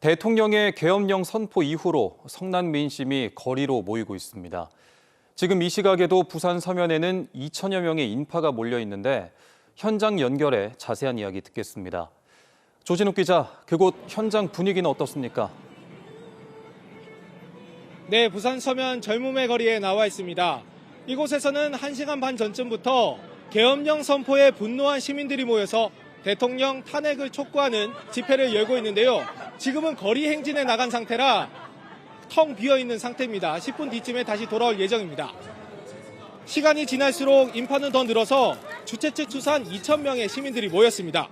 대통령의 계엄령 선포 이후로 성난 민심이 거리로 모이고 있습니다. 지금 이 시각에도 부산 서면에는 2천여 명의 인파가 몰려 있는데 현장 연결해 자세한 이야기 듣겠습니다. 조진욱 기자, 그곳 현장 분위기는 어떻습니까? 네, 부산 서면 젊음의 거리에 나와 있습니다. 이곳에서는 1시간 반 전쯤부터 계엄령 선포에 분노한 시민들이 모여서 대통령 탄핵을 촉구하는 집회를 열고 있는데요. 지금은 거리 행진에 나간 상태라 텅 비어 있는 상태입니다. 10분 뒤쯤에 다시 돌아올 예정입니다. 시간이 지날수록 인파는 더 늘어서 주최 측 추산 2,000명의 시민들이 모였습니다.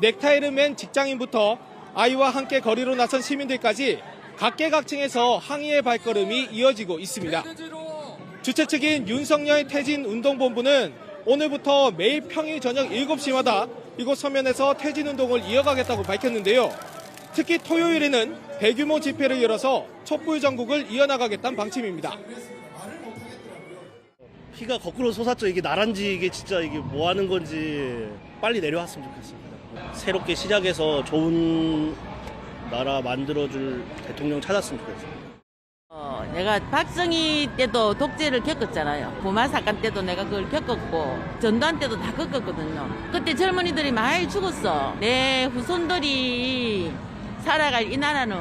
넥타이를 맨 직장인부터 아이와 함께 거리로 나선 시민들까지 각계각층에서 항의의 발걸음이 이어지고 있습니다. 주최 측인 윤석열 퇴진 운동본부는 오늘부터 매일 평일 저녁 7시마다 이곳 서면에서 퇴진 운동을 이어가겠다고 밝혔는데요. 특히 토요일에는 대규모 집회를 열어서 촛불 전국을 이어나가겠다는 방침입니다. 피가 거꾸로 솟았죠. 이게 나란지 이게 진짜 이게 뭐 하는 건지 빨리 내려왔으면 좋겠습니다. 새롭게 시작해서 좋은 나라 만들어줄 대통령 찾았으면 좋겠어요. 어, 내가 박정희 때도 독재를 겪었잖아요. 부마 사건 때도 내가 그걸 겪었고 전두환 때도 다 겪었거든요. 그때 젊은이들이 많이 죽었어. 내 후손들이 살아갈 이 나라는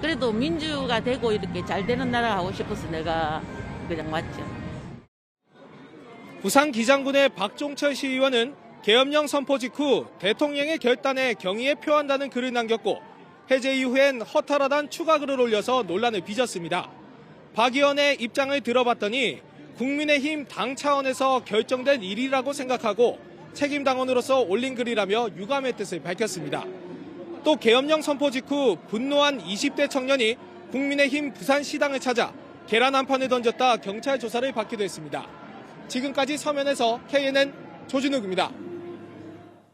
그래도 민주가 되고 이렇게 잘 되는 나라 하고 싶어서 내가 그냥 왔죠. 부산 기장군의 박종철 시의원은 계엄령 선포 직후 대통령의 결단에 경의에 표한다는 글을 남겼고 해제 이후엔 허탈하단 추가 글을 올려서 논란을 빚었습니다. 박 의원의 입장을 들어봤더니 국민의힘 당 차원에서 결정된 일이라고 생각하고 책임 당원으로서 올린 글이라며 유감의 뜻을 밝혔습니다. 또 계엄령 선포 직후 분노한 20대 청년이 국민의힘 부산시당을 찾아 계란 한 판을 던졌다 경찰 조사를 받기도 했습니다. 지금까지 서면에서 KNN 조진욱입니다.